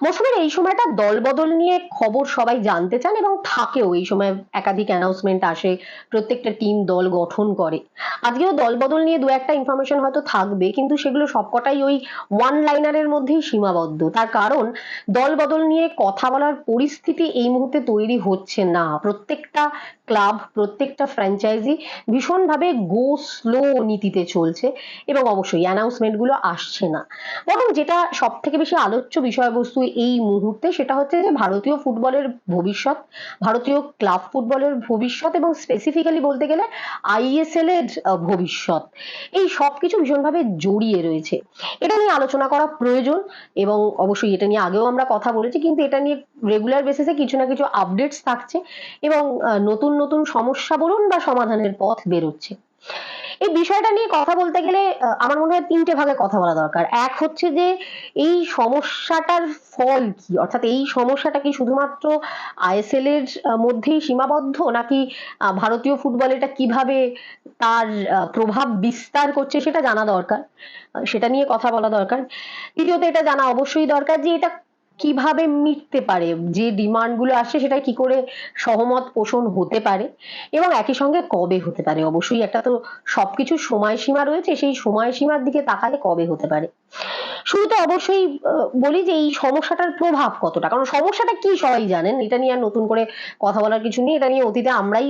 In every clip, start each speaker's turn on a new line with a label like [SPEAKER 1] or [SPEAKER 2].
[SPEAKER 1] মৌসুমের এই সময়টা দলবদল নিয়ে খবর সবাই জানতে চান এবং থাকেও। এই সময় একাধিক অ্যানাউন্সমেন্ট আসে, প্রত্যেকটা টিম দল গঠন করে। আজকেও দলবদল নিয়ে দু একটা ইনফরমেশন হয়তো থাকবে, কিন্তু সেগুলো সবকটাই ওই ওয়ান লাইনারের মধ্যেই সীমাবদ্ধ। তার কারণ, দলবদল নিয়ে কথা বলার পরিস্থিতি এই মুহূর্তে তৈরি হচ্ছে না। প্রত্যেকটা ক্লাব, প্রত্যেকটা ফ্র্যাঞ্চাইজি ভীষণভাবে গো স্লো নীতিতে চলছে এবং অবশ্যই অ্যানাউন্সমেন্টগুলো আসছে না। বরং যেটা সব থেকে বেশি আলোচ্য বিষয়বস্তু এই মুহূর্তে সেটা হচ্ছে যে ভারতীয় ফুটবলের ভবিষ্যৎ, ভারতীয় ক্লাব ফুটবলের ভবিষ্যৎ এবং স্পেসিফিক্যালি বলতে গেলে আইএসএল এর ভবিষ্যৎ। এই সব কিছু ভীষণভাবে জড়িয়ে রয়েছে। এটা নিয়ে আলোচনা করা প্রয়োজন এবং অবশ্যই এটা নিয়ে আগেও আমরা কথা বলেছি, কিন্তু এটা নিয়ে রেগুলার বেসিসে কিছু না কিছু আপডেটস থাকছে এবং নতুন নতুন সমস্যা বলুন বা সমাধানের পথ বেরোচ্ছে। এই বিষয়টা নিয়ে কথা বলতে গেলে আমার মনে হয় তিনটে ভাগে কথা বলা দরকার। এক হচ্ছে যে, এই সমস্যাটার ফল কি? অর্থাৎ এই সমস্যাটা কি শুধুমাত্র আইএসএল এর মধ্যেই সীমাবদ্ধ? নাকি ভারতীয় ফুটবল এটা কীভাবে তার প্রভাব বিস্তার করছে সেটা জানা দরকার। সেটা নিয়ে কথা বলা দরকার। দ্বিতীয়ত এটা জানা অবশ্যই দরকার যে, এটা কীভাবে মিটতে পারে? যে ডিমান্ডগুলো আসছে সেটা কি করে সহমত পোষণ হতে পারে? এবং একই সঙ্গে কবে হতে পারে? অবশ্যই একটা তো সবকিছু সময়সীমা রয়েছে, সেই সময়সীমার দিকে তাকালে কবে হতে পারে? শুরুতে অবশ্যই বলি যে এই সমস্যাটার প্রভাব কতটা। কারণ সমস্যাটা কি সবাই জানেন, এটা নিয়ে আর নতুন করে কথা বলার কিছু নেই। এটা নিয়ে অতীতে আমরাই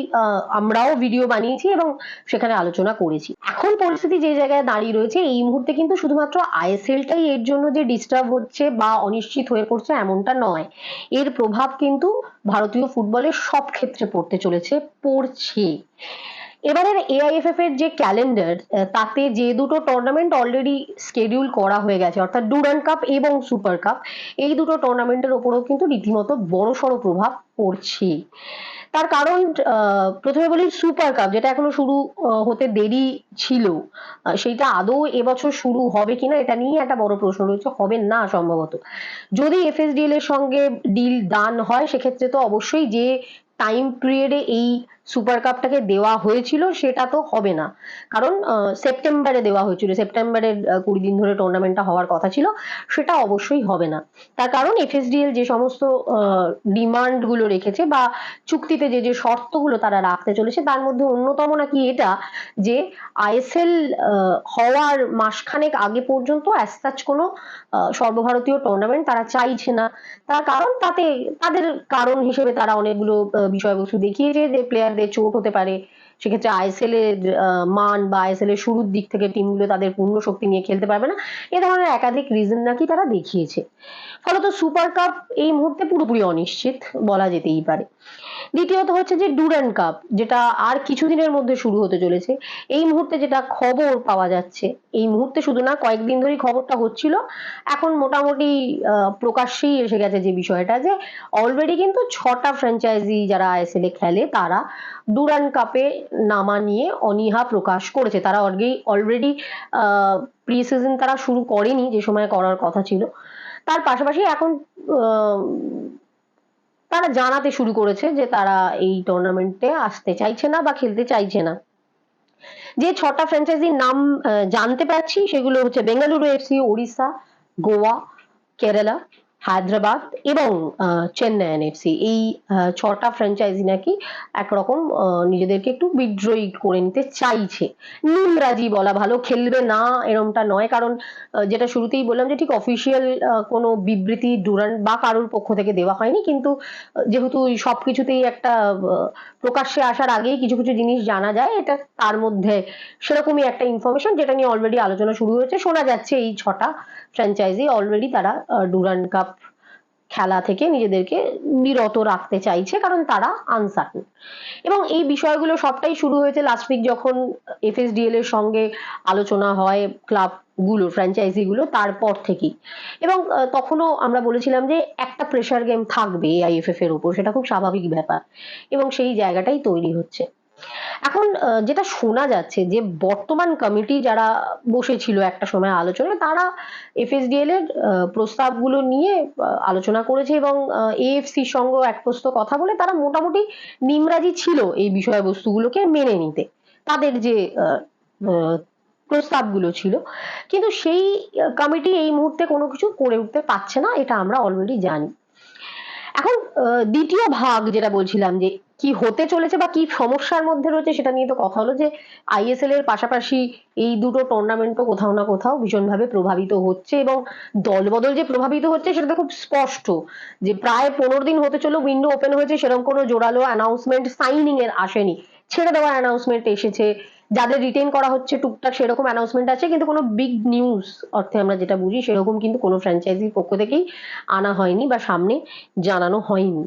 [SPEAKER 1] আমরাও ভিডিও বানিয়েছি এবং সেখানে আলোচনা করেছি। এখন পরিস্থিতি যে জায়গায় দাঁড়িয়ে রয়েছে, এই মুহূর্তে কিন্তু শুধুমাত্র আইএসএলটাই এর জন্য যে ডিস্টার্ব হচ্ছে বা অনিশ্চিত হয়ে পড়ছে এমনটা নয়। এর প্রভাব কিন্তু ভারতীয় ফুটবলের সব ক্ষেত্রে পড়তে চলেছে, পড়ছে। এবারের এআইএফএফ এর যে ক্যালেন্ডার তাতে যে দুটো টুর্নামেন্ট অলরেডি স্কেডিউল করা হয়ে গেছে, অর্থাৎ ডুরান্ড কাপ এবং সুপার কাপ এই দুটো টুর্নামেন্টের ওপরেও কিন্তু রীতিমতো বড়সড় প্রভাব পড়ছে। তার কারণ প্রথমে বলি সুপার কাপ যেটা এখনও শুরু হতে দেরি ছিল সেইটা আদৌ এবছর শুরু হবে কিনা এটা নিয়ে একটা বড় প্রশ্ন রয়েছে, হবে না সম্ভবত। যদি এফএসডিএল এর সঙ্গে ডিল ডান হয়, সেক্ষেত্রে তো অবশ্যই যে টাইম পিরিয়ডে এই সুপার কাপটাকে দেওয়া হয়েছিল সেটা তো হবে না। কারণ সেপ্টেম্বরে দেওয়া হয়েছিল। সেপ্টেম্বরের কুড়ি দিন ধরে টুর্নামেন্টটা হওয়ার কথা ছিল। সেটা অবশ্যই হবে না। তার কারণ এফএসডিএল যে সমস্ত ডিমান্ডগুলো রেখেছে বা চুক্তিতে যে যে শর্তগুলো তারা রাখতে চলেছে, তার মধ্যে অন্যতম নাকি এটা যে আইএসএল হওয়ার মাসখানেক আগে পর্যন্ত অ্যাজ কোনো সর্বভারতীয় টুর্নামেন্ট তারা চাইছে না। তার কারণ তাতে, তাদের কারণ হিসেবে তারা অনেকগুলো বিষয়বস্তু দেখিয়েছে যে প্লেয়ারদের চোট হতে পারে। সেক্ষেত্রে আইএসএল এর মান বা আইএসএল এর শুরুর দিক থেকে টিমগুলো তাদের পূর্ণ শক্তি নিয়ে খেলতে পারবে না। এ ধরনের একাধিক রিজন নাকি তারা দেখিয়েছে। ফলত সুপার কাপ এই মুহূর্তে পুরোপুরি অনিশ্চিত বলা যেতেই পারে। দ্বিতীয়ত হচ্ছে যে ডুরান্ড কাপ, যেটা আর কিছুদিনের মধ্যে শুরু হতে চলেছে। এই মুহূর্তে যেটা খবর পাওয়া যাচ্ছে, এই মুহূর্তে শুধু না, কয়েকদিন ধরেই খবরটা হচ্ছিল। এখন মোটামুটি প্রকাশ্যেই এসে গেছে যে বিষয়টা যে অলরেডি কিন্তু ছটা ফ্র্যাঞ্চাইজি যারা আইএসএল এ খেলে, তারা ডুরান্ড কাপে নামা নিয়ে অনীহা প্রকাশ করেছে। তারা অলরেডি অলরেডি প্রি সিজন তারা শুরু করেনি, যে সময় করার কথা ছিল। তার পাশাপাশি এখন তারা জানাতে শুরু করেছে যে তারা এই টুর্নামেন্টে আসতে চাইছে না বা খেলতে চাইছে না। যে ছটা ফ্র্যাঞ্চাইজির নাম জানতে পারছি সেগুলো হচ্ছে বেঙ্গালুরু এফসি ওড়িশা, গোয়া, কেরালা। হায়দ্রাবাদ এবং চেন্নাই এনএফসি এই ছটা ফ্র্যাঞ্চাইজি নাকি একরকম নিজেদেরকে একটু বিদ্রোহী করে নিতে চাইছে। নিমরাজি বলা ভালো, খেলবে না এরমটা নয়, কারণ যেটা শুরুতেই বললাম যে ঠিক অফিসিয়াল কোনো বিবৃতি ডুরান্ট বা কারোর পক্ষ থেকে দেওয়া হয়নি, কিন্তু যেহেতু সব সবকিছুতেই একটা প্রকাশ্যে আসার আগেই কিছু কিছু জিনিস জানা যায়, এটা তার মধ্যে সেরকমই একটা ইনফরমেশন যেটা নিয়ে অলরেডি আলোচনা শুরু হয়েছে। শোনা যাচ্ছে এই ছটা ফ্র্যাঞ্চাইজি অলরেডি তারা ডুরান্ড কাপ খেলা থেকে নিজেদেরকে বিরত রাখতে চাইছে, কারণ তারা আনসার্টেন এবং এই বিষয়গুলো সবটাই শুরু হয়েছে লাস্ট উইক যখন এফএসডিএল এর সঙ্গে আলোচনা হয় ক্লাব গুলো ফ্র্যাঞ্চাইজি গুলো তারপর থেকেই। এবং তখনও আমরা বলেছিলাম যে একটা প্রেসার গেম থাকবে আইএফএফ এর উপর, সেটা খুব স্বাভাবিক ব্যাপার। এবং সেই জায়গাটাই তৈরি হচ্ছে। এখন যেটা শোনা যাচ্ছে যে বর্তমান কমিটি যারা বসেছিল একটা সময় আলোচনায়, তারা এফএসডিএল এর প্রস্তাবগুলো নিয়ে আলোচনা করেছে এবং এএফসির সঙ্গে এক প্রস্ত কথা বলে তারা মোটামুটি নিমরাজি ছিল এই বিষয়বস্তুগুলোকে মেনে নিতে। তাদের যে প্রস্তাবগুলো ছিল। কিন্তু সেই কমিটি এই মুহূর্তে কোনো কিছু করে উঠতে পারছে না, এটা আমরা অলরেডি জানি। এখন দ্বিতীয় ভাগ যেটা বলছিলাম যে কি হতে চলেছে বা কি সমস্যার মধ্যে রয়েছে সেটা নিয়ে তো কথা হলো যে আইএসএল এর পাশাপাশি এই দুটো টুর্নামেন্টও কোথাও না কোথাও ভীষণভাবে প্রভাবিত হচ্ছে এবং দলবদল যে প্রভাবিত হচ্ছে সেটা তো খুব স্পষ্ট যে প্রায় পনেরো দিন হতে চলো উইন্ডো ওপেন হয়েছে, সেরকম কোনো জোরালো অ্যানাউন্সমেন্ট সাইনিং এর আসেনি। ছেড়ে দেওয়া অ্যানাউন্সমেন্ট এসেছে যাদের রিটেন করা হচ্ছে টুকটাক সেরকম অ্যানাউন্সমেন্ট আছে, কিন্তু কোনো বিগ নিউজ অর্থে আমরা যেটা বুঝি সেরকম কিন্তু কোনো ফ্র্যাঞ্চাইজির পক্ষ থেকেই আনা হয়নি বা সামনে জানানো হয়নি।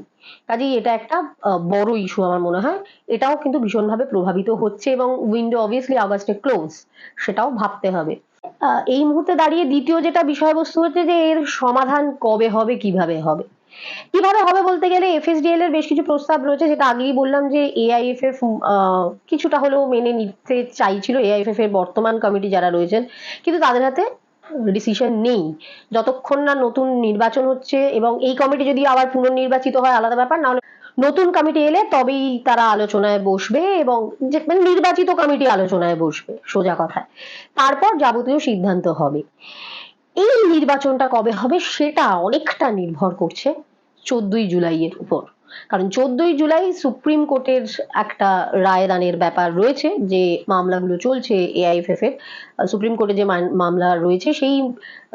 [SPEAKER 1] কাজেই এটা একটা বড় ইস্যু আমার মনে হয়। এটাও কিন্তু ভীষণভাবে প্রভাবিত হচ্ছে এবং উইন্ডো অবভিয়াসলি আগস্টে ক্লোজ সেটাও ভাবতে হবে। এই মুহূর্তে দাঁড়িয়ে দ্বিতীয় যেটা বিষয়বস্তু হচ্ছে যে এর সমাধান কবে হবে, কীভাবে হবে? কীভাবে হবে বলতে গেলে এফএসডিএল এর বেশ কিছু প্রস্তাব রয়েছে, যেটা আগেই বললাম যে এআইএফএফ কিছুটা হলেও মেনে নিতে চাইছিল এআইএফএফ এর বর্তমান কমিটি যারা রয়েছেন, কিন্তু তাদের হাতে ডিসিশন নেই। যতক্ষণ না নতুন নির্বাচন হচ্ছে এবং এই কমিটি যদি আবার পুনর্নির্বাচিত হয়, আলাদা ব্যাপার না হলে নতুন কমিটি এলে তবেই তারা আলোচনায় বসবে এবং যে মানে নির্বাচিত কমিটি আলোচনায় বসবে, সোজা কথায়। তারপর যাবতীয় সিদ্ধান্ত হবে। এই নির্বাচনটা কবে হবে সেটা অনেকটা নির্ভর করছে চোদ্দই জুলাইয়ের উপর। কারণ চোদ্দই জুলাই সুপ্রিম কোর্টের একটা রায়দানের ব্যাপার রয়েছে যে মামলাগুলো চলছে এআইএফএফ এর। সুপ্রিম কোর্টে যে মামলা রয়েছে সেই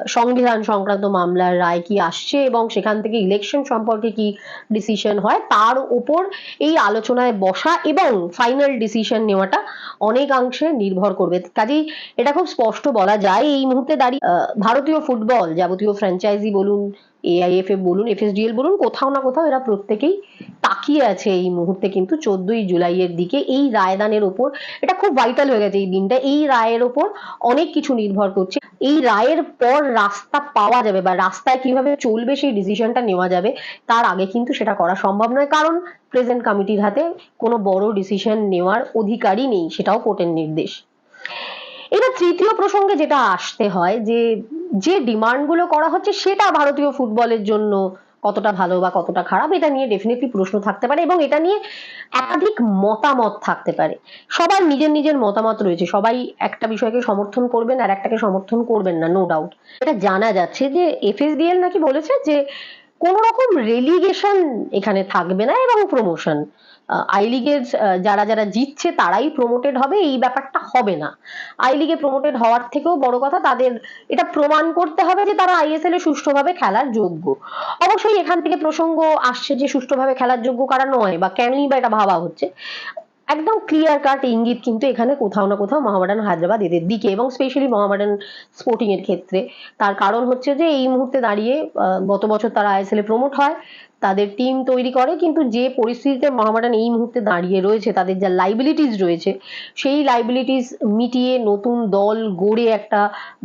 [SPEAKER 1] সংবিধান সংক্রান্ত মামলার রায় কি আসছে এবং সেখান থেকে ইলেকশন সম্পর্কে কি ডিসিশন হয় তার উপর এই আলোচনায় বসা এবং ফাইনাল ডিসিশন নেওয়াটা অনেকাংশে নির্ভর করবে। কাজেই এটা খুব স্পষ্ট বলা যায়। এই মুহূর্তে দাঁড়িয়ে ভারতীয় ফুটবল যাবতীয় ফ্র্যাঞ্চাইজি বলুন এআইএফএ বলুন এফএসডিএল বলুন, কোথাও না কোথাও এরা প্রত্যেকেই তাকিয়ে আছে এই মুহূর্তে কিন্তু চোদ্দই জুলাইয়ের দিকে এই রায়দানের ওপর। এটা খুব ভাইটাল হয়ে গেছে এই দিনটা। এই রায়ের ওপর অনেক কিছু নির্ভর করছে। এই রায়ের পর রাস্তা পাওয়া যাবে বা রাস্তায় কীভাবে চলবে সেই ডিসিশনটা নেওয়া যাবে, তার আগে কিন্তু সেটা করা সম্ভব নয়। কারণ প্রেজেন্ট কমিটির হাতে কোনো বড় ডিসিশন নেওয়ার অধিকারই নেই, সেটাও কোর্টের নির্দেশ। এবার তৃতীয় প্রসঙ্গে যেটা আসতে হয় যে যে ডিমান্ডগুলো করা হচ্ছে সেটা ভারতীয় ফুটবলের জন্য কতটা ভালো বা কতটা খারাপ, এটা নিয়ে ডেফিনেটলি প্রশ্ন থাকতে পারে এবং এটা নিয়ে একাধিক মতামত থাকতে পারে। সবার নিজের নিজের মতামত রয়েছে। সবাই একটা বিষয়কে সমর্থন করবেন আর একটাকে সমর্থন করবেন না নো ডাউট এটা জানা যাচ্ছে যে এফএসডিএল নাকি বলেছে যে কোন রকম রেলিগেশন এখানে থাকবে না এবং প্রমোশন আই লিগের যারা যারা জিতছে তারাই প্রমোটেড হবে, এই ব্যাপারটা হবে না। আই লিগে প্রমোটেড হওয়ার থেকেও বড় কথা, তাদের এটা প্রমাণ করতে হবে যে তারা আইএসএল এ সুষ্ঠুভাবে খেলার যোগ্য। অবশ্যই এখান থেকে প্রসঙ্গ আসছে যে সুষ্ঠুভাবে খেলার যোগ্য কারা নয়, বা কেনই বা এটা ভাবা হচ্ছে। একদম ক্লিয়ার কাট ইঙ্গিত কিন্তু এখানে কোথাও না কোথাও মোহামেডান হায়দ্রাবাদ এদের দিকে এবং স্পেশালি মোহামেডান স্পোর্টিং এর ক্ষেত্রে। তার কারণ হচ্ছে যে এই মুহূর্তে দাঁড়িয়ে গত বছর তারা আইএসএল এ প্রমোট হয়। তাদের টিম তৈরি করে, কিন্তু যে পরিস্থিতিতে মোহামেডান এই মুহূর্তে দাঁড়িয়ে রয়েছে, তাদের যা লাইবিলিটিস রয়েছে, সেই লাইবিলিটিস মিটিয়ে নতুন দল গড়ে একটা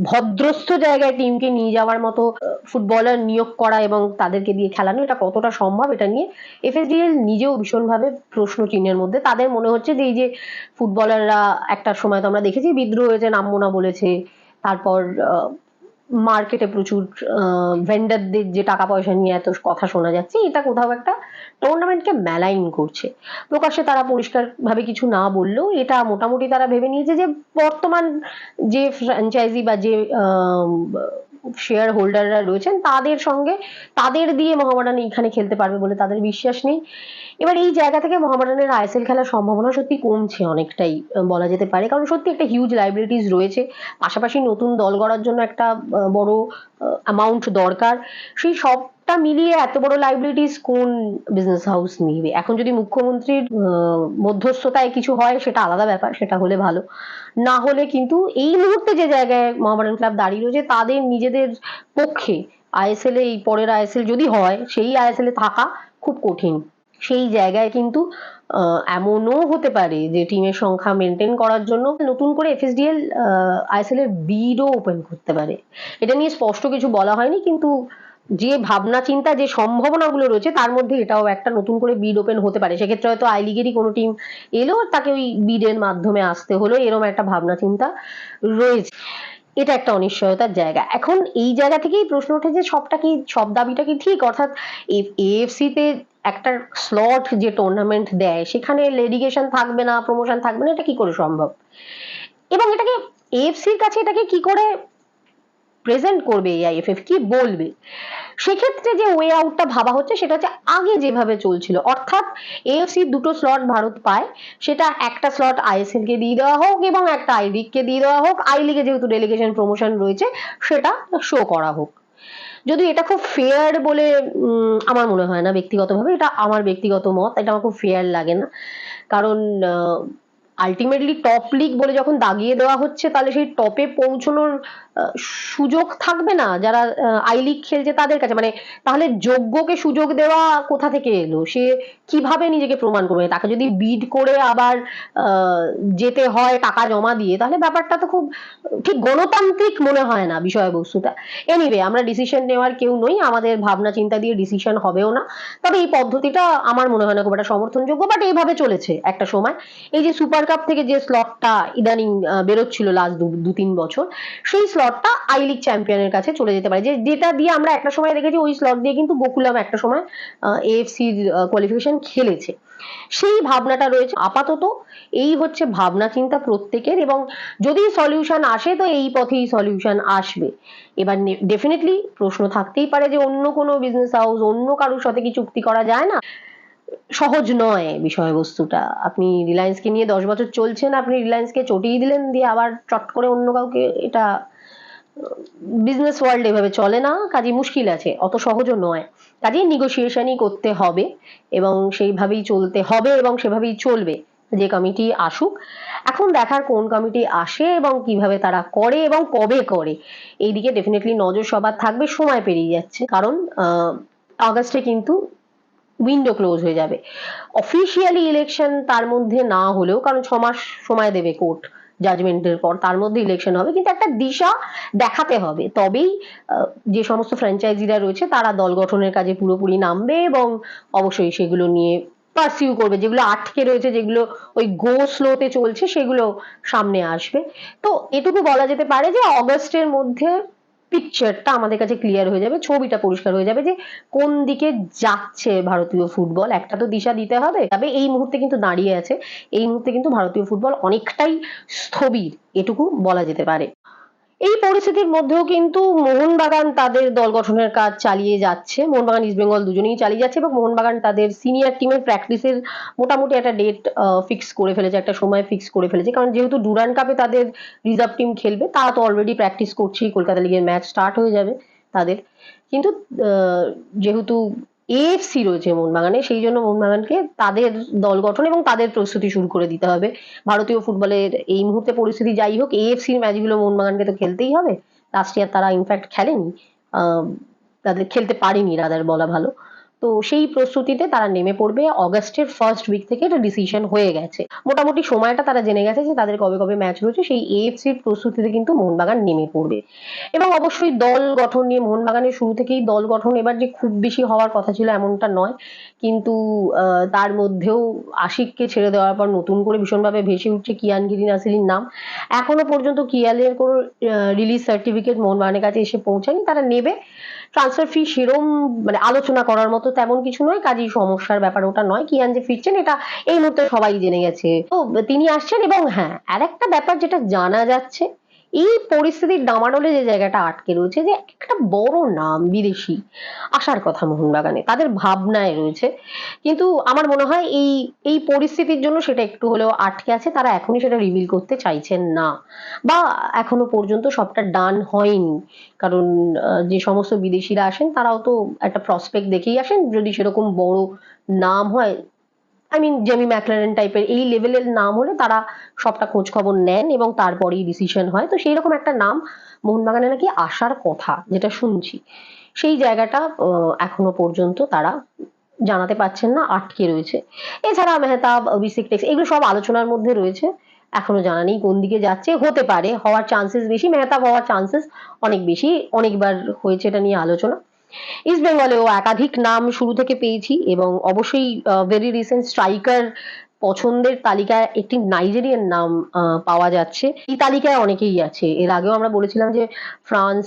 [SPEAKER 1] ভদ্রস্থ জায়গায় টিমকে নিয়ে যাওয়ার মতো ফুটবলার নিয়োগ করা এবং তাদেরকে দিয়ে খেলানো, এটা কতটা সম্ভব এটা নিয়ে এফএসডিএল নিজেও ভীষণভাবে প্রশ্ন চিহ্নের মধ্যে। তাদের মনে হচ্ছে যে এই যে ফুটবলাররা একটা সময় তো আমরা দেখেছি, বিদ্রোহ হয়েছে নামবো না বলেছে, তারপর মার্কেটে প্রচুর ভেন্ডারদের যে টাকা পয়সা নিয়ে এত কথা শোনা যাচ্ছে, এটা কোথাও একটা টুর্নামেন্টকে মেলাইন করছে। প্রকাশ্যে তারা পরিষ্কার ভাবে কিছু না বললেও এটা মোটামুটি তারা ভেবে নিয়েছে যে বর্তমান যে ফ্র্যাঞ্চাইজি বা যে শেয়ার হোল্ডাররা রয়েছেন। তাদের সঙ্গে, তাদের দিয়ে মোহামেডান এইখানে খেলতে পারবে বলে তাদের বিশ্বাস নেই। এবার এই জায়গা থেকে মোহামেডানের আইএসএল খেলার সম্ভাবনা সত্যি কমছে অনেকটাই বলা যেতে পারে। কারণ সত্যি একটা হিউজ লাইবিলিটিস রয়েছে। পাশাপাশি নতুন দল গড়ার জন্য একটা বড় অ্যামাউন্ট দরকার। সেই সবটা মিলিয়ে এত বড় লাইবিলিটিস কোন বিজনেস হাউস নিবে? এখন যদি মুখ্যমন্ত্রীর মধ্যস্থতায় কিছু হয়, সেটা আলাদা ব্যাপার, সেটা হলে ভালো। না হলে কিন্তু এই মুহূর্তে যে জায়গায় মোহামেডান ক্লাব দাঁড়িয়ে রয়েছে, তাদের নিজেদের পক্ষে আইএসএল এই পরের আইএসএল যদি হয়, সেই আইএসএল এ থাকা খুব কঠিন। সেই জায়গায় কিন্তু এমনও হতে পারে যে টিমের সংখ্যা মেনটেন করার জন্য নতুন করে এফএসডিএল আইএসএল এর বিডও ওপেন করতে পারে। এটা নিয়ে স্পষ্ট কিছু বলা হয়নি, কিন্তু যে ভাবনা চিন্তা, যে সম্ভাবনাগুলো রয়েছে, তার মধ্যে এটাও একটা নতুন করে বিড ওপেন হতে পারে। সেক্ষেত্রে হয়তো আই লিগেরই কোনো টিম এলো, তাকে ওই বিডের মাধ্যমে আসতে হলো এরকম একটা ভাবনা চিন্তা রয়েছে। এটা একটা অনিশ্চয়তার জায়গা। এখন এই জায়গা থেকেই প্রশ্ন ওঠে যে সবটা কি, সব দাবিটা কি ঠিক? অর্থাৎ এএফসি তে একটা স্লট যে টুর্নামেন্ট দেয়, সেখানে লেডিগেশন থাকবে না প্রমোশন থাকবে না, এটা কি করে সম্ভব? এবং এটাকে এএফসির কাছে এটাকে কি করে প্রেজেন্ট করবে এআইএফএফ কি বলবে? সেক্ষেত্রে যে ওয়ে আউটটা ভাবা হচ্ছে সেটা হচ্ছে আগে যেভাবে চলছিল। অর্থাৎ এএফসি দুটো স্লট ভারত পায়। সেটা একটা স্লট আইএসএল কে দিয়ে দেওয়া হোক এবং একটা আই কে দিয়ে দেওয়া হোক। আই লিগে যেহেতু ডেলিগেশন প্রমোশন রয়েছে, সেটা শো করা হোক। যদি এটা খুব ফেয়ার বলে আমার মনে হয় না ব্যক্তিগতভাবে, এটা আমার ব্যক্তিগত মত, এটা আমার খুব ফেয়ার লাগে না। কারণ আলটিমেটলি টপ লিগ বলে যখন দাগিয়ে দেওয়া হচ্ছে, তাহলে সেই টপে পৌঁছানোর সুযোগ থাকবে না যারা আই লিগ খেলছে তাদের কাছে। মানে তাহলে যোগ্যকে সুযোগ দেওয়া কোথা থেকে এলো? সে কীভাবে নিজেকে প্রমাণ করবে? তাকে যদি বিড করে আবার যেতে হয়, টাকা জমা দিয়ে, তাহলে ব্যাপারটা তো খুব, ঠিক গণতান্ত্রিক মনে হয় না বিষয়বস্তুটা। এনিওয়ে আমরা ডিসিশন নেওয়ার কেউ নই, আমাদের ভাবনা চিন্তা দিয়ে ডিসিশন হবেও না। তবে এই পদ্ধতিটা আমার মনে হয় না খুব একটা সমর্থনযোগ্য বাট এইভাবে চলেছে একটা সময়। এই যে সুপার কাপ থেকে যে স্লটটা ইদানিং বেরোচ্ছিল লাস্ট দু তিন বছর, সেই স্লটটা আই লিগ চ্যাম্পিয়নের কাছে চলে যেতে পারে। যে যেটা দিয়ে আমরা একটা সময় দেখেছি, ওই স্লট দিয়ে কিন্তু গোকুলাম একটা সময় এএফসির কোয়ালিফিকেশন খেলেছে। সেই ভাবনাটা রয়েছে আপাতত। এই হচ্ছে ভাবনা চিন্তা প্রত্যেকের এবং যদি সলিউশন আসে, তো এই পথেই সলিউশন আসবে। এবার ডেফিনেটলি প্রশ্ন থাকতেই পারে যে অন্য কোনো বিজনেস হাউস অন্য কারোর সাথে কি চুক্তি করা যায় না? সহজ নয় বিষয়বস্তুটা। আপনি রিলায়েন্সকে নিয়ে দশ বছর চলছেন, আপনি রিলায়েন্সকে চটিয়ে দিলেন, দিয়ে আবার চট করে অন্য কাউকে এটা বিজনেস ওয়ার্ল্ড এভাবে চলে না কাজে মুশকিল আছে, অত সহজও নয়। কাজেই নিগোসিয়েশনই করতে হবে এবং সেইভাবেই চলতে হবে এবং সেভাবেই চলবে। যে কমিটি আসুক, এখন দেখার কোন কমিটি আসে এবং কীভাবে তারা করে এবং কবে করে, এইদিকে ডেফিনেটলি নজর সবার থাকবে, সময় পেরিয়ে যাচ্ছে। কারণ আগস্টে কিন্তু উইন্ডো ক্লোজ হয়ে যাবে। অফিসিয়ালি ইলেকশন তার মধ্যে না হলেও কারণ ছ মাস সময় দেবে কোর্ট জাজমেন্টের পর তার মধ্যে ইলেকশন হবে। কিন্তু একটা দিশা দেখাতে হবে। তবেই যে সমস্ত ফ্র্যাঞ্চাইজিরা রয়েছে, তারা দল গঠনের কাজে পুরোপুরি নামবে এবং অবশ্যই সেগুলো নিয়ে পার্সিউ করবে। যেগুলো আটকে রয়েছে, যেগুলো ওই গো স্লোতে চলছে, সেগুলো সামনে আসবে। তো এটুকু বলা যেতে পারে যে অগস্টের মধ্যে পিকচারটা আমাদের কাছে ক্লিয়ার হয়ে যাবে, ছবিটা পরিষ্কার হয়ে যাবে যে কোন দিকে যাচ্ছে ভারতীয় ফুটবল। একটা তো দিশা দিতে হবে। তবে এই মুহূর্তে কিন্তু দাঁড়িয়ে আছে। এই মুহূর্তে কিন্তু ভারতীয় ফুটবল অনেকটাই স্থবির, এটুকু বলা যেতে পারে। এই পরিস্থিতির মধ্যেও কিন্তু মোহনবাগান তাদের দল গঠনের কাজ চালিয়ে যাচ্ছে। মোহনবাগান ইস্ট বেঙ্গল দুজনেই চালিয়ে যাচ্ছে এবং মোহনবাগান তাদের সিনিয়র টিমের প্র্যাকটিসের মোটামুটি একটা ডেট ফিক্স করে ফেলেছে, একটা সময় ফিক্স করে ফেলেছে। কারণ যেহেতু ডুরান কাপে তাদের রিজার্ভ টিম খেলবে, তারা তো অলরেডি প্র্যাকটিস করছেই। কলকাতা লিগের ম্যাচ স্টার্ট হয়ে যাবে তাদের। কিন্তু যেহেতু এএফসি রয়েছে মোহনবাগানে, সেই জন্য মোহনবাগানকে তাদের দল গঠন এবং তাদের প্রস্তুতি শুরু করে দিতে হবে। ভারতীয় ফুটবলের এই মুহূর্তে পরিস্থিতি যাই হোক এএফসির ম্যাচগুলো মোহনবাগানকে তো খেলতেই হবে। লাস্ট ইয়ার তারা ইনফ্যাক্ট খেলেনি। তাদের খেলতে পারেনি রাদার বলা ভালো। তো সেই প্রস্তুতিতে তারা নেমে পড়বে। অগাস্টের ফার্স্ট উইক থেকে এটা ডিসিশন হয়ে গেছে। মোটামুটি সময়টা তারা জেনে গেছে যে তাদের কবে কবে ম্যাচ রয়েছে সেই এএফসির প্রস্তুতিতে কিন্তু মোহনবাগান নেমে পড়বে। এবং অবশ্যই দল গঠন নিয়ে মোহনবাগানের শুরু থেকেই দল গঠন এবার যে খুব বেশি হওয়ার কথা ছিল এমনটা নয়। কিন্তু তার মধ্যেও আশিককে ছেড়ে দেওয়ার পর নতুন করে ভীষণভাবে ভেসে উঠছে কিয়ান গিরি নাসিরির নাম। এখনও পর্যন্ত কিয়ালের কোনো রিলিজ সার্টিফিকেট মোহনবাগানের কাছে এসে পৌঁছায়নি। তারা নেবে। ট্রান্সফার ফি সেরম মানে আলোচনা করার মতো তেমন কিছু নয় কাজেই সমস্যার ব্যাপার ওটা নয়, কিয়ান যে ফিরছেন এটা এই মুহূর্তে সবাই জেনে গেছে। তো তিনি আসছেন এবং হ্যাঁ আর একটা ব্যাপার যেটা জানা যাচ্ছে এই পরিস্থিতির ডামাডোলে যে জায়গাটা আটকে রয়েছে যে একটা বড় নাম বিদেশি আসার কথা মোহনবাগানে, তাদের ভাবনায় রয়েছে। কিন্তু আমার মনে হয় এই এই পরিস্থিতির জন্য সেটা একটু হলেও আটকে আছে, তারা এখনই সেটা রিভিল করতে চাইছেন না। বা এখনও পর্যন্ত সবটা ডান হয়নি। কারণ যে সমস্ত বিদেশিরা আসেন, তারাও তো একটা প্রসপেক্ট দেখেই আসেন। যদি সেরকম বড় নাম হয় আই মিন জেমি ম্যাকলারেন টাইপের এই লেভেলের নাম হলে তারা সবটা খোঁজ খবর নেন এবং তারপরেই ডিসিশন হয়। তো সেই রকম একটা নাম মোহনবাগানে নাকি আসার কথা যেটা শুনছি। সেই জায়গাটা এখনও পর্যন্ত তারা জানাতে পারছেন না, আটকে রয়েছে। এছাড়া মেহতাব, অভিষেক টেক্স, এগুলো সব আলোচনার মধ্যে রয়েছে। এখনও জানা নেই কোন দিকে যাচ্ছে, হতে পারে, হওয়ার চান্সেস বেশি, মেহতাব হওয়ার চান্সেস অনেক বেশি, অনেকবার হয়েছে এটা নিয়ে আলোচনা। ইস্ট বেঙ্গলেও একাধিক নাম শুরু থেকে পেয়েছি এবং অবশ্যই ভেরি রিসেন্ট স্ট্রাইকার পছন্দের তালিকায় একটি নাইজেরিয়ান নাম পাওয়া যাচ্ছে। এই তালিকায় অনেকেই আছে। এর আগেও আমরা বলেছিলাম যে ফ্রান্স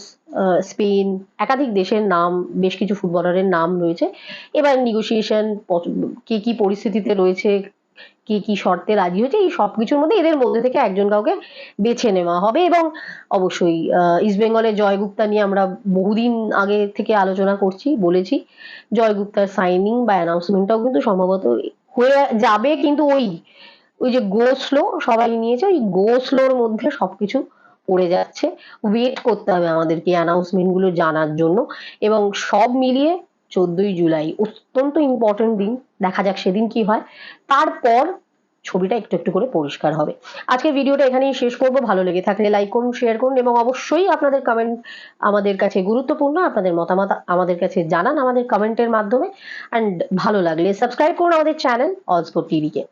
[SPEAKER 1] স্পেন একাধিক দেশের নাম, বেশ কিছু ফুটবলারের নাম রয়েছে। এবার নিগোসিয়েশন কে কি পরিস্থিতিতে রয়েছে কি কি শর্তে রাজি হয়েছে, এই সবকিছুর মধ্যে এদের মধ্যে থেকে একজন কাউকে বেছে নেওয়া হবে এবং অবশ্যই ইস্ট বেঙ্গলের জয় গুপ্তা নিয়ে আমরা বহুদিন আগে থেকে আলোচনা করছি, বলেছি। জয় গুপ্তার সাইনিং বা অ্যানাউন্সমেন্টটাও কিন্তু সম্ভবত হয়ে যাবে, কিন্তু ওই ওই যে গো স্লো সবাই নিয়েছে, ওই গো স্লোর মধ্যে সবকিছু পড়ে যাচ্ছে। ওয়েট করতে হবে আমাদেরকে অ্যানাউন্সমেন্টগুলো জানার জন্য এবং সব মিলিয়ে চোদ্দই জুলাই অত্যন্ত ইম্পর্টেন্ট দিন। দেখা যাক সেদিন কি হয়। তারপর ছবিটা একটু একটু করে পরিষ্কার হবে। আজকের ভিডিওটা এখানেই শেষ করব। ভালো লেগে থাকলে লাইক করুন শেয়ার করুন এবং অবশ্যই আপনাদের কমেন্ট আমাদের কাছে গুরুত্বপূর্ণ, আপনাদের মতামত আমাদের কাছে জানান আমাদের কমেন্টের মাধ্যমে। অ্যান্ড ভালো লাগলে সাবস্ক্রাইব করুন আমাদের চ্যানেল অলস্কো টিভিকে